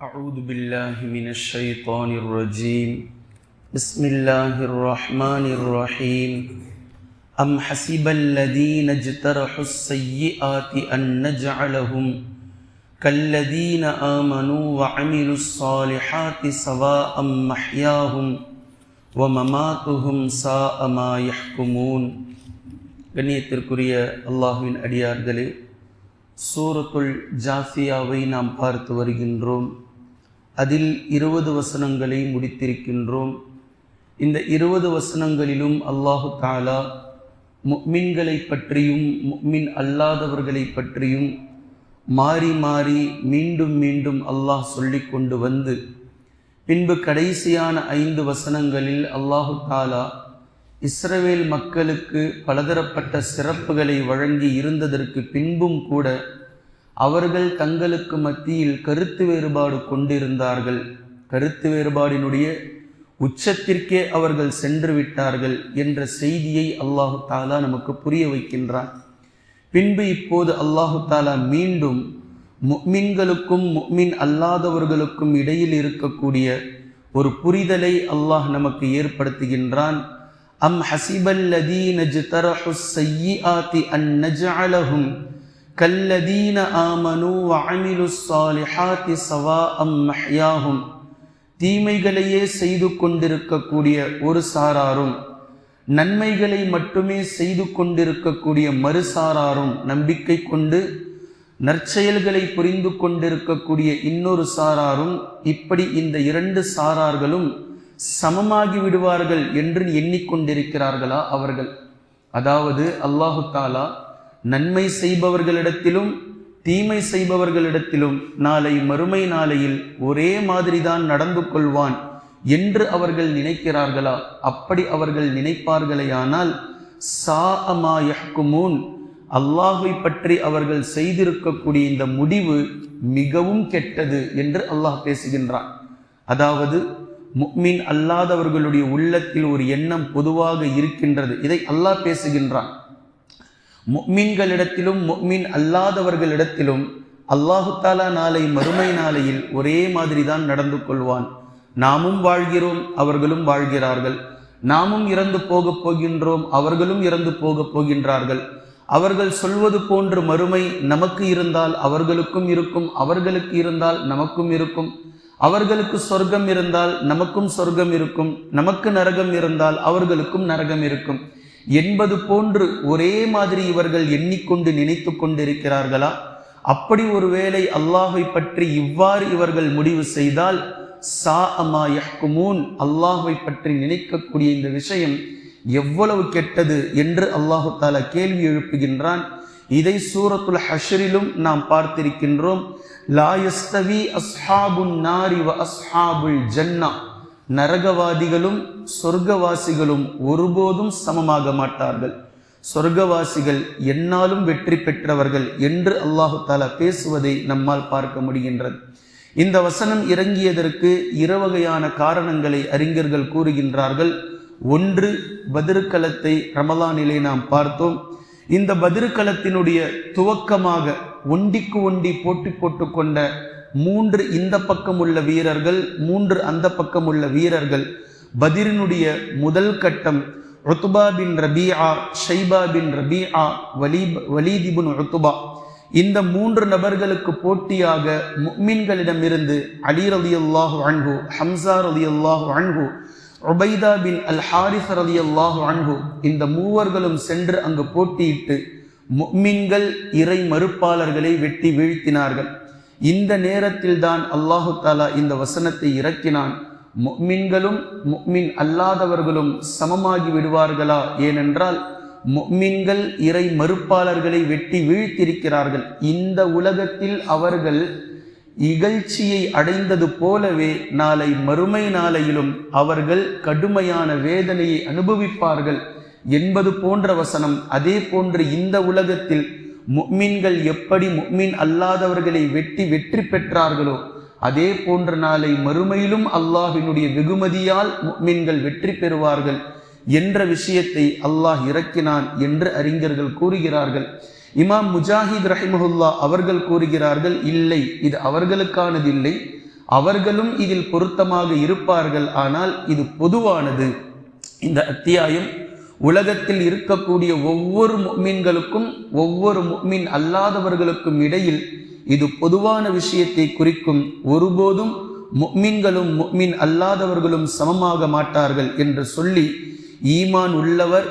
أعوذ بالله من الشيطان الرجيم بسم الله الرحمن الرحيم أم حسب الذين اجترحوا السيئات أن نجعلهم كالذين آمنوا وعملوا الصالحات سواء محياهم ومماتهم ساء ما يحكمون கண்ணியத்திற்குரிய அல்லாஹுவின் அடியார்களே சூரத்துல் ஜாசியாவை நாம் பார்த்து வருகின்றோம் அதில் இருபது வசனங்களை முடித்திருக்கின்றோம். இந்த இருபது வசனங்களிலும் அல்லாஹு தாலா முக்மின்களை பற்றியும் முக்மின் அல்லாதவர்களை பற்றியும் மாறி மாறி மீண்டும் மீண்டும் அல்லாஹ் சொல்லி கொண்டு வந்து பின்பு கடைசியான ஐந்து வசனங்களில் அல்லாஹு தாலா இஸ்ரவேல் மக்களுக்கு பலதரப்பட்ட சிறப்புகளை வழங்கி இருந்ததற்கு பின்பும் கூட அவர்கள் தங்களுக்கு மத்தியில் கருத்து வேறுபாடு கொண்டிருந்தார்கள். கருத்து வேறுபாடினுடைய உச்சத்திற்கே அவர்கள் சென்று விட்டார்கள் என்ற செய்தியை அல்லாஹு தாலா நமக்கு புரிய வைக்கின்றான். பின்பு இப்போது அல்லாஹு தாலா மீண்டும் முக்மின்களுக்கும் முக்மின் அல்லாதவர்களுக்கும் இடையில் இருக்கக்கூடிய ஒரு புரிதலை அல்லாஹ் நமக்கு ஏற்படுத்துகின்றான். அம் ஹசிபல்லதீன ஜ்தரஹு ஸய்யிஆத்தி அன் நஜஅலஹும் கல்லதீன ஆமனு அமிலு சாலிஹாத்தி சவா அம் மஹ்யாஹும். தீமைகளையே செய்து கொண்டிருக்கக்கூடிய ஒரு சாராரும் நன்மைகளை மட்டுமே செய்து கொண்டிருக்கக்கூடிய மறுசாராரும் நம்பிக்கை கொண்டு நற்செயல்களை புரிந்து கொண்டிருக்கக்கூடிய இன்னொரு சாராரும் இப்படி இந்த இரண்டு சாரார்களும் சமமாகி விடுவார்கள் என்று எண்ணிக்கொண்டிருக்கிறார்களா அவர்கள்? அதாவது அல்லாஹு தாலா நன்மை செய்பவர்களிடத்திலும் தீமை செய்பவர்களிடத்திலும் நாளை மறுமை நாளையில் ஒரே மாதிரிதான் நடந்து கொள்வான் என்று அவர்கள் நினைக்கிறார்களா? அப்படி அவர்கள் நினைப்பார்களேயானால் சா அமா யஹ்குமூன் அல்லாஹை பற்றி அவர்கள் செய்திருக்கக்கூடிய இந்த முடிவு மிகவும் கெட்டது என்று அல்லாஹ் பேசுகின்றான். அதாவது முக்மின் அல்லாதவர்களுடைய உள்ளத்தில் ஒரு எண்ணம் பொதுவாக இருக்கின்றது. இதை அல்லாஹ் பேசுகின்றான். முக்மின்களிடத்திலும் முக்மின் அல்லாதவர்களிடத்திலும் அல்லாஹு தாலா நாளை மறுமை நாளையில் ஒரே மாதிரி தான் நடந்து கொள்வான். நாமும் வாழ்கிறோம் அவர்களும் வாழ்கிறார்கள். நாமும் இறந்து போகப் போகின்றோம் அவர்களும் இறந்து போகப் போகின்றார்கள். அவர்கள் சொல்வது போன்று மறுமை நமக்கு இருந்தால் அவர்களுக்கும் இருக்கும் அவர்களுக்கு இருந்தால் நமக்கும் இருக்கும். அவர்களுக்கு சொர்க்கம் இருந்தால் நமக்கும் சொர்க்கம் இருக்கும் நமக்கு நரகம் இருந்தால் அவர்களுக்கும் நரகம் இருக்கும். என்பது போன்று ஒரே மாதிரி இவர்கள் எண்ணிக்கொண்டு நினைத்து கொண்டிருக்கிறார்களா? அப்படி ஒருவேளை அல்லாஹை பற்றி இவ்வாறு இவர்கள் முடிவு செய்தால் சா அமா யஹ்குமூன் அல்லாஹை பற்றி நினைக்கக்கூடிய இந்த விஷயம் எவ்வளவு கெட்டது என்று அல்லாஹு தாலா கேள்வி எழுப்புகின்றான். இதை சூரத்துல் ஹஷரிலும் நாம் பார்த்திருக்கின்றோம். லாயஸ்தவி அஸ்ஹாபுன் நாரி வ அஸ்ஹாபுல் ஜன்னா. நரகவாதிகளும் சொர்க்கவாசிகளும் ஒருபோதும் சமமாக மாட்டார்கள். சொர்க்கவாசிகள் என்னாலும் வெற்றி பெற்றவர்கள் என்று அல்லாஹு தாலா பேசுவதை நம்மால் பார்க்க முடிகின்றது. இந்த வசனம் இறங்கியதற்கு இருவகையான காரணங்களை அறிஞர்கள் கூறுகின்றார்கள். ஒன்று பதிருக்களத்தை ரமலானிலே நாம் பார்த்தோம். இந்த பதிருக்களத்தினுடைய துவக்கமாக ஒண்டிக்கு ஒண்டி போட்டி போட்டுக்கொண்ட மூன்று இந்த பக்கம் உள்ள வீரர்கள் மூன்று அந்த பக்கம் உள்ள வீரர்கள். பதிரினுடைய முதல் கட்டம் ருத்துபா பின் ரபியா ஷைபா பின் ரபியா வலீப் வலீதிபுன் ருத்துபா இந்த மூன்று நபர்களுக்கு போட்டியாக முக்மின்களிடமிருந்து அலி ரலி அல்லாஹு அன்ஹு ஹம்சா ரலி அல்லாஹு அன்ஹு ஒபைதா பின் அல் ஹாரிஸ் ரலி அல்லாஹு அன்ஹு இந்த மூவர்களும் சென்று அங்கு போட்டியிட்டு முக்மின்கள் இறை மறுப்பாளர்களை வெட்டி வீழ்த்தினார்கள். இந்த நேரத்தில் தான் அல்லாஹு தாலா இந்த வசனத்தை இறக்கினான். மின்களும் முக்மின் அல்லாதவர்களும் சமமாகி விடுவார்களா? ஏனென்றால் மின்கள் இறை மறுப்பாளர்களை வெட்டி வீழ்த்திருக்கிறார்கள் இந்த உலகத்தில் அவர்கள் இகழ்ச்சியை அடைந்தது போலவே நாளை மறுமை நாளையிலும் அவர்கள் கடுமையான வேதனையை அனுபவிப்பார்கள். என்பது போன்ற வசனம் அதே போன்று இந்த உலகத்தில் முக்மீன்கள் எப்படி முக்மீன் அல்லாதவர்களை வெட்டி வெற்றி பெற்றார்களோ அதே போன்ற நாளை மறுமையிலும் அல்லாஹினுடைய வெகுமதியால் முக்மீன்கள் வெற்றி பெறுவார்கள் என்ற விஷயத்தை அல்லாஹ் இறக்கினான் என்று அறிஞர்கள் கூறுகிறார்கள். இமாம் முஜாஹித் ரஹிமஹுல்லா அவர்கள் கூறுகிறார்கள் இல்லை இது அவர்களுக்கானதில்லை அவர்களும் இதில் பொருத்தமாக இருப்பார்கள் ஆனால் இது பொதுவானது. இந்த அத்தியாயம் உலகத்தில் இருக்கக்கூடிய ஒவ்வொரு மீன்களுக்கும் ஒவ்வொரு மீன் அல்லாதவர்களுக்கும் இடையில் இது பொதுவான விஷயத்தை குறிக்கும். ஒருபோதும் மீன்களும் மீன் அல்லாதவர்களும் சமமாக மாட்டார்கள் என்று சொல்லி ஈமான் உள்ளவர்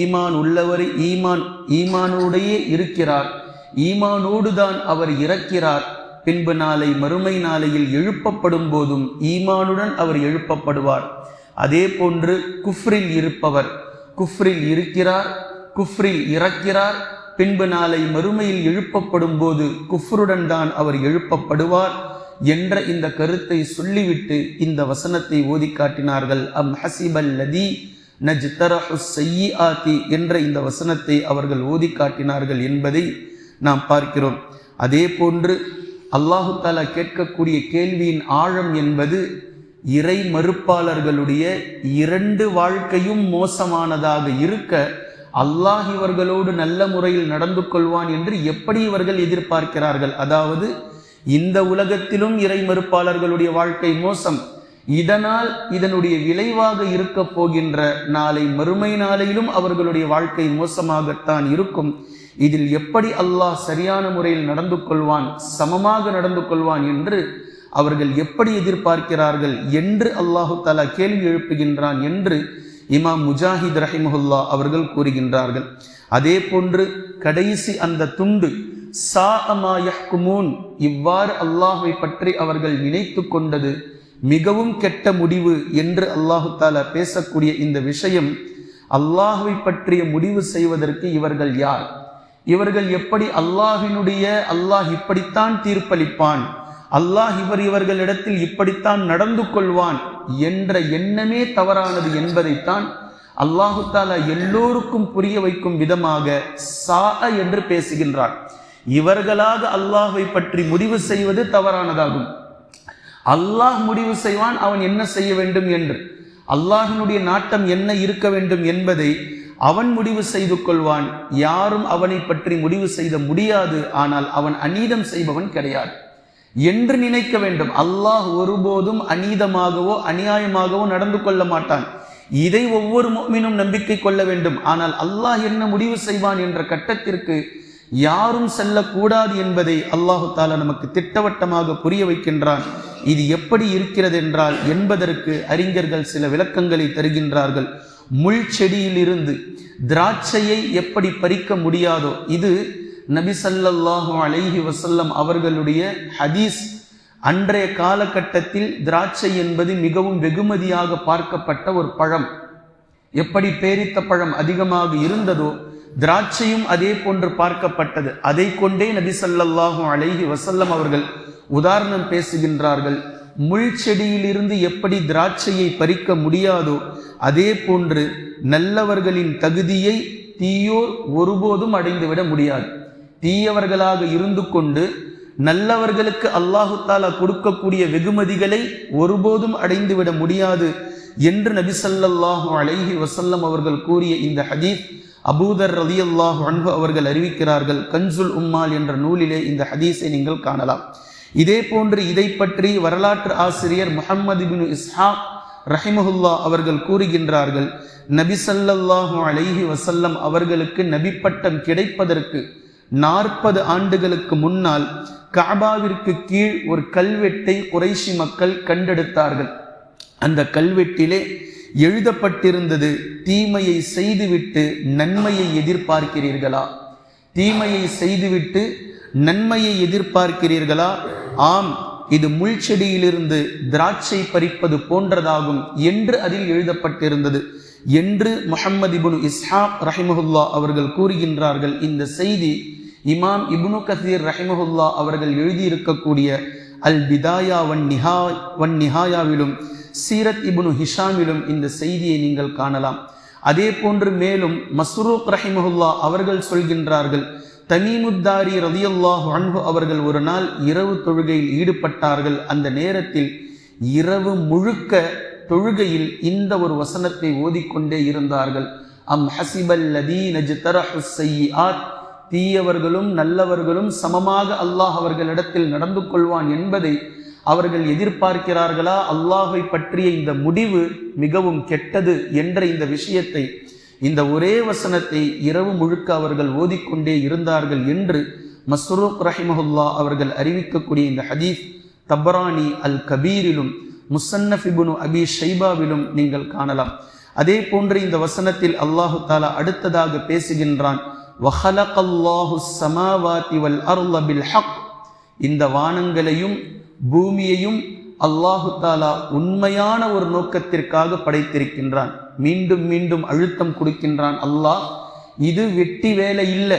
ஈமான் உள்ளவர் ஈமான் ஈமானோடையே இருக்கிறார். ஈமானோடு தான் அவர் இறக்கிறார். பின்பு நாளை மறுமை நாளையில் எழுப்பப்படும் போதும் ஈமானுடன் அவர் எழுப்பப்படுவார். அதே போன்று குஃப்ரில் இருப்பவர் குஃப்ரில் இருக்கிறார் குஃப்ரில் இறக்கிறார். பின்பு நாளை மறுமையில் எழுப்பப்படும் போது குஃப்ருடன் தான் அவர் எழுப்பப்படுவார் என்ற இந்த கருத்தை சொல்லிவிட்டு இந்த வசனத்தை ஓதி காட்டினார்கள். அம் ஹசிபல் லதி நஜ்தரஹு செய்யாத்தி என்ற இந்த வசனத்தை அவர்கள் ஓதி காட்டினார்கள் என்பதை நாம் பார்க்கிறோம். அதே போன்று அல்லாஹு தாலா கேட்கக்கூடிய கேள்வியின் ஆழம் என்பது இறை மறுப்பாளர்களுடைய இரண்டு வாழ்க்கையும் மோசமானதாக இருக்க அல்லாஹ் இவர்களோடு நல்ல முறையில் நடந்து கொள்வான் என்று எப்படி இவர்கள் எதிர்பார்க்கிறார்கள்? அதாவது இந்த உலகத்திலும் இறை மறுப்பாளர்களுடைய வாழ்க்கை மோசம். இதனால் இதனுடைய விளைவாக இருக்க போகின்ற நாளை மறுமை நாளையிலும் அவர்களுடைய வாழ்க்கை மோசமாகத்தான் இருக்கும். இதில் எப்படி அல்லாஹ் சரியான முறையில் நடந்து கொள்வான் சமமாக நடந்து கொள்வான் என்று அவர்கள் எப்படி எதிர்பார்க்கிறார்கள் என்று அல்லாஹு தாலா கேள்வி எழுப்புகின்றான் என்று இமாம் முஜாஹித் ரஹிமஹுல்லா அவர்கள் கூறுகின்றார்கள். அதே போன்று கடைசி அந்த துண்டு சா அமாயஹ்குமூன் இவ்வாறு அல்லாஹை பற்றி அவர்கள் நினைத்து கொண்டது மிகவும் கெட்ட முடிவு என்று அல்லாஹு தாலா பேசக்கூடிய இந்த விஷயம் அல்லாஹுவை பற்றிய முடிவு செய்வதற்கு இவர்கள் யார்? இவர்கள் எப்படி அல்லாஹினுடைய அல்லாஹ் இப்படித்தான் தீர்ப்பளிப்பான்? அல்லாஹ் இவர் இவர்களிடத்தில் இப்படித்தான் நடந்து கொள்வான் என்ற எண்ணமே தவறானது என்பதைத்தான் அல்லாஹு தாலா எல்லோருக்கும் புரிய வைக்கும் விதமாக சா என்று பேசுகின்றார். இவர்களாக அல்லாஹை பற்றி முடிவு செய்வது தவறானதாகும். அல்லாஹ் முடிவு செய்வான் அவன் என்ன செய்ய வேண்டும் என்று. அல்லாஹினுடைய நாட்டம் என்ன இருக்க வேண்டும் என்பதை அவன் முடிவு செய்து கொள்வான். யாரும் அவனை பற்றி முடிவு செய்த முடியாது ஆனால் அவன் அநீதம் செய்பவன் கிடையாது. என்று நினைக்க வேண்டும். அல்லாஹ் ஒருபோதும் அநீதமாகவோ அநியாயமாகவோ நடந்து கொள்ள மாட்டான். இதை ஒவ்வொரு மீனும் நம்பிக்கை கொள்ள வேண்டும். ஆனால் அல்லாஹ் என்ன முடிவு செய்வான் என்ற கட்டத்திற்கு யாரும் செல்லக்கூடாது என்பதை அல்லாஹு தாலா நமக்கு திட்டவட்டமாக புரிய வைக்கின்றான். இது எப்படி இருக்கிறது என்றால் என்பதற்கு அறிஞர்கள் சில விளக்கங்களை தருகின்றார்கள். முள் செடியிலிருந்து திராட்சையை எப்படி பறிக்க முடியாதோ இது நபி சல்லல்லாஹு அலைஹி வசல்லம் அவர்களுடைய ஹதீஸ் அன்றைய காலகட்டத்தில் திராட்சை என்பது மிகவும் வெகுமதியாக பார்க்கப்பட்ட ஒரு பழம். எப்படி பேரித்த பழம் அதிகமாக இருந்ததோ திராட்சையும் அதே போன்று பார்க்கப்பட்டது. அதை கொண்டே நபி அழகி அலைஹி வசல்லம் அவர்கள் உதாரணம் பேசுகின்றார்கள். முள் செடியிலிருந்து எப்படி திராட்சையை பறிக்க முடியாதோ அதே போன்று நல்லவர்களின் தகுதியை தீயோர் ஒருபோதும் அடைந்துவிட முடியாது. தீயவர்களாக இருந்து கொண்டு நல்லவர்களுக்கு அல்லாஹு தாலா கொடுக்கக்கூடிய வெகுமதிகளை ஒருபோதும் அடைந்துவிட முடியாது என்று நபிசல்லாஹு அலைஹி வசல்லம் அவர்கள் கூறிய இந்த ஹதீஸ் அபூதர் ரதி அல்லாஹ் அன்பு அவர்கள் அறிவிக்கிறார்கள் கன்சுல் உம்மால் என்ற நூலிலே இந்த ஹதீஸை நீங்கள் காணலாம். இதே போன்று இதை பற்றி வரலாற்று ஆசிரியர் முகமது பின் இஸ்ஹாக் ரஹிமஹுல்லா அவர்கள் கூறுகின்றார்கள் நபி சல்லல்லாஹு அலைஹி வசல்லம் அவர்களுக்கு நபிப்பட்டம் கிடைப்பதற்கு நாற்பது ஆண்டுகளுக்கு முன்னால் காபாவிற்கு கீழ் ஒரு கல்வெட்டை குறைஷி மக்கள் கண்டெடுத்தார்கள். அந்த கல்வெட்டிலே எழுதப்பட்டிருந்தது தீமையை செய்துவிட்டு நன்மையை எதிர்பார்க்கிறீர்களா? தீமையை செய்துவிட்டு நன்மையை எதிர்பார்க்கிறீர்களா? ஆம் இது முள் செடியிலிருந்து திராட்சை பறிப்பது போன்றதாகும் என்று அதில் எழுதப்பட்டிருந்தது. என்று முஹம்மது இபுனு இஸ்ஹாப் ரஹிமஹுல்லா அவர்கள் கூறுகின்றார்கள். இந்த செய்தி இமாம் இபுனு கசீர் ரஹிமஹுல்லா அவர்கள் எழுதியிருக்கக்கூடிய அல் பிதாயா வன் நிஹா வன் நிஹாயாவிலும் சீரத் இபுனு ஹிஷாமிலும் இந்த செய்தியை நீங்கள் காணலாம். அதே போன்று மேலும் மஸ்ரூக் ரஹிமஹுல்லா அவர்கள் சொல்கின்றார்கள் தமீமுத்தாரி ரதியுல்லாஹு அன்பு அவர்கள் ஒரு நாள் இரவு தொழுகையில் ஈடுபட்டார்கள். அந்த நேரத்தில் இரவு முழுக்க தொழுகையில் இந்த ஒரு வசனத்தை ஓதிக்கொண்டே இருந்தார்கள். அம் ஹசிபல் தீயவர்களும் நல்லவர்களும் சமமாக அல்லாஹ் அவர்களிடத்தில் நடந்து கொள்வான் என்பதை அவர்கள் எதிர்பார்க்கிறார்களா? அல்லாஹை பற்றிய இந்த முடிவு மிகவும் கெட்டது என்ற இந்த விஷயத்தை இந்த ஒரே வசனத்தை இரவு முழுக்க அவர்கள் ஓதிக்கொண்டே இருந்தார்கள் என்று மஸ்ரூக் ரஹிமஹுல்லா அவர்கள் அறிவிக்கக்கூடிய இந்த ஹதீஸ் தபரானி அல் கபீரிலும் முசன்னஃபிபுனு அபி ஷைபாவிலும் நீங்கள் காணலாம். அதே போன்று இந்த வசனத்தில் அல்லாஹு தாலா அடுத்ததாக பேசுகின்றான். ஹக். இந்த வானங்களையும் பூமியையும் அல்லாஹு தாலா உண்மையான ஒரு நோக்கத்திற்காக படைத்திருக்கின்றான். மீண்டும் மீண்டும் அழுத்தம் கொடுக்கின்றான் அல்லாஹ். இது வெட்டி வேலை இல்லை.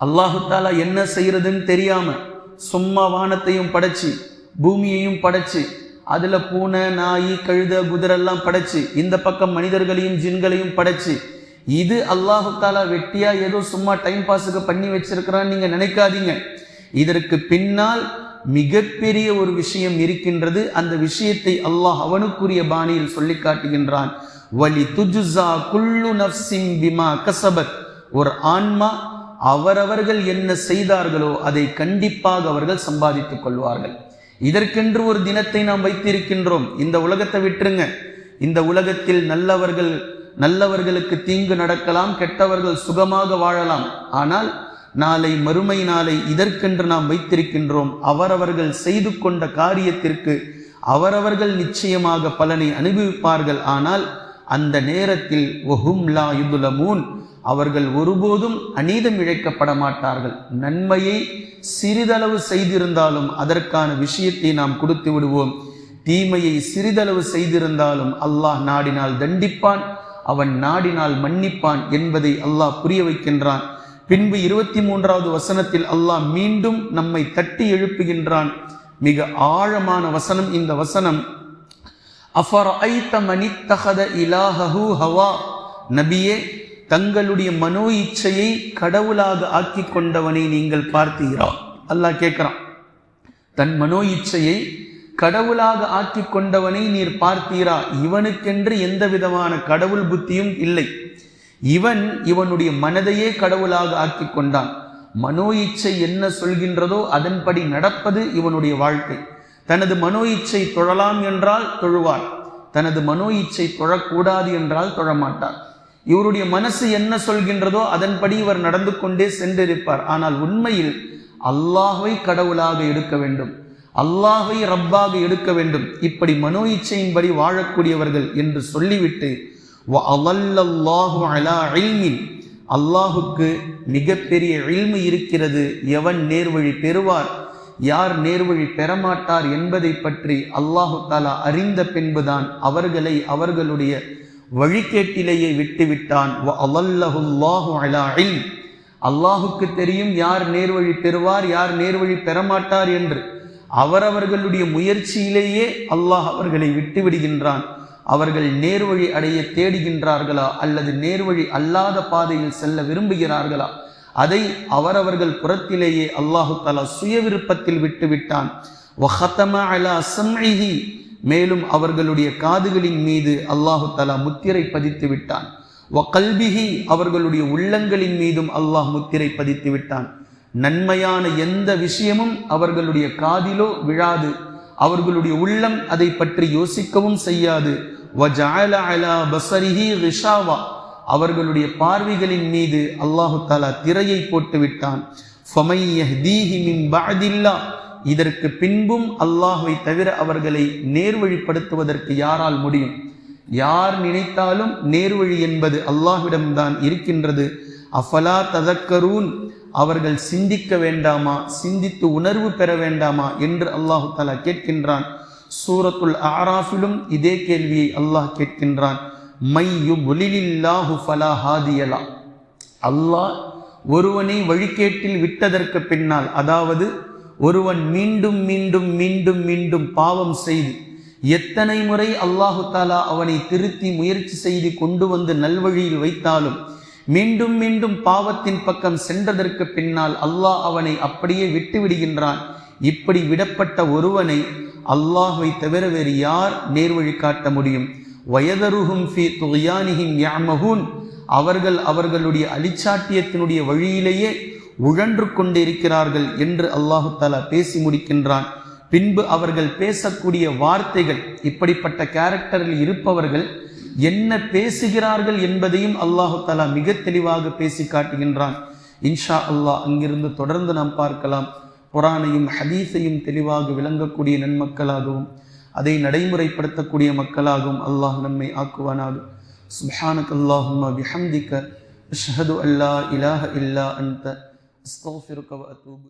அல்லாஹு தாலா என்ன செய்யறதுன்னு தெரியாம சும்மா வானத்தையும் படைச்சு பூமியையும் படைச்சு அதில் பூனை நாய் கழுத குதிரெல்லாம் படைச்சு இந்த பக்கம் மனிதர்களையும் ஜின்களையும் படைச்சு இது அல்லாஹு தாலா வெட்டியா ஏதோ சும்மா டைம் பாஸுக்கு பண்ணி வச்சிருக்கிறான்னு நீங்க நினைக்காதீங்க. இதற்கு பின்னால் மிகப்பெரிய ஒரு விஷயம் இருக்கின்றது. அந்த விஷயத்தை அல்லாஹ் அவனுக்குரிய பாணியில் சொல்லி காட்டுகின்றான். வலி துஜுசா குல்லு நப்சிம் பிமா கசபத். ஒரு ஆன்மா அவரவர்கள் என்ன செய்தார்களோ அதை கண்டிப்பாக அவர்கள் சம்பாதித்துக் கொள்வார்கள். இதற்கென்று ஒரு தினத்தை நாம் வைத்திருக்கின்றோம். இந்த உலகத்தை விட்டுருங்க. இந்த உலகத்தில் நல்லவர்கள் நல்லவர்களுக்கு தீங்கு நடக்கலாம் கெட்டவர்கள் சுகமாக வாழலாம். ஆனால் நாளை மறுமை நாளை இதற்கென்று நாம் வைத்திருக்கின்றோம். அவரவர்கள் செய்து கொண்ட காரியத்திற்கு அவரவர்கள் நிச்சயமாக பலனை அனுபவிப்பார்கள். ஆனால் அந்த நேரத்தில் ஒஹும்லா யுதுலமூன் அவர்கள் ஒருபோதும் அநீதம் இழைக்கப்பட மாட்டார்கள் நன்மையை சிறிதளவு செய்திருந்தாலும் அதற்கான விஷயத்தை நாம் கொடுத்து விடுவோம். தீமையை சிறிதளவு செய்திருந்தாலும் அல்லாஹ் நாடினால் தண்டிப்பான் அவன் நாடினால் மன்னிப்பான் என்பதை அல்லாஹ் புரிய வைக்கின்றான். பின்பு இருபத்தி மூன்றாவது வசனத்தில் அல்லாஹ் மீண்டும் நம்மை தட்டி எழுப்புகின்றான். மிக ஆழமான வசனம் இந்த வசனம். அஃபர் ஐத்த மனித்தகத இலாஹு ஹவா. நபியே தங்களுடைய மனோ இச்சையை கடவுளாக ஆக்கி கொண்டவனை நீங்கள் பார்த்தீரா? அல்லாஹ் கேட்கிறான் தன் மனோ இச்சையை கடவுளாக ஆக்கி கொண்டவனை நீர் பார்த்தீரா? இவனுக்கென்று எந்த விதமான கடவுள் புத்தியும் இல்லை. இவன் இவனுடைய மனதையே கடவுளாக ஆக்கி கொண்டான். மனோ இச்சை என்ன சொல்கின்றதோ அதன்படி நடப்பது இவனுடைய வாழ்க்கை. தனது மனோ இச்சை தொழலாம் என்றால் தொழுவார். தனது மனோ இச்சை தொழக்கூடாது என்றால் தொழமாட்டார். இவருடைய மனசு என்ன சொல்கின்றதோ அதன்படி இவர் நடந்து கொண்டே சென்றிருப்பார். ஆனால் உண்மையில் அல்லாஹை கடவுளாக எடுக்க வேண்டும். அல்லாஹை ரப்பாக எடுக்க வேண்டும். இப்படி மனோ இச்சையின்படி வாழக்கூடியவர்கள் என்று சொல்லிவிட்டு அல்லாஹுக்கு மிகப்பெரிய இல்மு இருக்கிறது. எவன் நேர்வழி பெறுவார்? யார் நேர்வழி பெறமாட்டார் என்பதை பற்றி அல்லாஹு தாலா அறிந்த பின்புதான் அவர்களை அவர்களுடைய வழிகேட்டிலேயே விட்டுவிட்டான். அல்லாஹுக்கு தெரியும் யார் நேர்வழி பெறுவார் யார் நேர்வழி பெறமாட்டார் என்று. அவரவர்களுடைய முயற்சியிலேயே அல்லாஹ் அவர்களை விட்டு விடுகின்றான் அவர்கள் நேர்வழி அடைய தேடுகின்றார்களா அல்லது நேர்வழி அல்லாத பாதையில் செல்ல விரும்புகிறார்களா? அதை அவரவர்கள் புறத்திலேயே அல்லாஹு தலா சுய விருப்பத்தில் விட்டுவிட்டான் மேலும் அவர்களுடைய காதுகளின் மீது அல்லாஹு தலா முத்திரை பதித்து விட்டான். கல்பிஹி. அவர்களுடைய உள்ளங்களின் மீதும் அல்லாஹ் முத்திரை பதித்து விட்டான். நன்மையான எந்த விஷயமும் அவர்களுடைய காதிலோ விழாது. அவர்களுடைய உள்ளம் அதை பற்றி யோசிக்கவும் செய்யாது. அவர்களுடைய பார்வைகளின் மீது அல்லாஹு தாலா திரையை போட்டு விட்டான். இதற்கு பின்பும் அல்லாஹுவை தவிர அவர்களை நேர்வழிப்படுத்துவதற்கு யாரால் முடியும்? யார் நினைத்தாலும் நேர்வழி என்பது அல்லாஹ்விடம்தான் இருக்கின்றது. அஃபலா ததக்கரூன். அவர்கள் சிந்திக்க வேண்டாமா? சிந்தித்து உணர்வு பெற வேண்டாமா? என்று அல்லாஹு தாலா கேட்கின்றான். சூரத்துல் ஆராஃபிலும் இதே கேள்வியை அல்லாஹ் கேட்கின்றான். மையு ஒலிலில்லாஹு ஃபலா ஹாதியலா. அல்லாஹ் ஒருவனை வழிகேட்டில் விட்டதற்கு பின்னால் அதாவது ஒருவன் மீண்டும் மீண்டும் மீண்டும் மீண்டும் பாவம் செய்து எத்தனை முறை அல்லாஹு தாலா அவனை திருத்தி முயற்சி செய்து கொண்டு வந்து நல்வழியில் வைத்தாலும் மீண்டும் மீண்டும் பாவத்தின் பக்கம் சென்றதற்கு பின்னால் அல்லாஹ் அவனை அப்படியே விட்டு விடுகின்றான். இப்படி விடப்பட்ட ஒருவனை அல்லாஹை தவிர வேறு யார் நேர்வழி காட்ட முடியும்? வயதருகும் ஃபி துயானிஹிம் யாமகூன் அவர்கள் அவர்களுடைய அலிச்சாட்டியத்தினுடைய வழியிலேயே உழன்று கொண்டிருக்கிறார்கள் என்று அல்லாஹு தாலா பேசி முடிக்கின்றான். பின்பு அவர்கள் பேசக்கூடிய வார்த்தைகள் இப்படிப்பட்ட கேரக்டரில் இருப்பவர்கள் என்ன பேசுகிறார்கள் என்பதையும் அல்லாஹு தாலா மிக தெளிவாக பேசி காட்டுகின்றான். இன்ஷா அல்லாஹ் அங்கிருந்து தொடர்ந்து நாம் பார்க்கலாம். குரானையும் ஹதீஸையும் தெளிவாக விளங்கக்கூடிய நன்மக்களாகவும் அதை நடைமுறைப்படுத்தக்கூடிய மக்களாகவும் அல்லாஹ் நம்மை ஆக்குவானாக. சுப்ஹானக் அல்லாஹும் பிஹம்திக அஷ்ஹது அல்லா இலாஹ இல்லா அந்த அஸ்தக்ஃபிருக அத்தூபு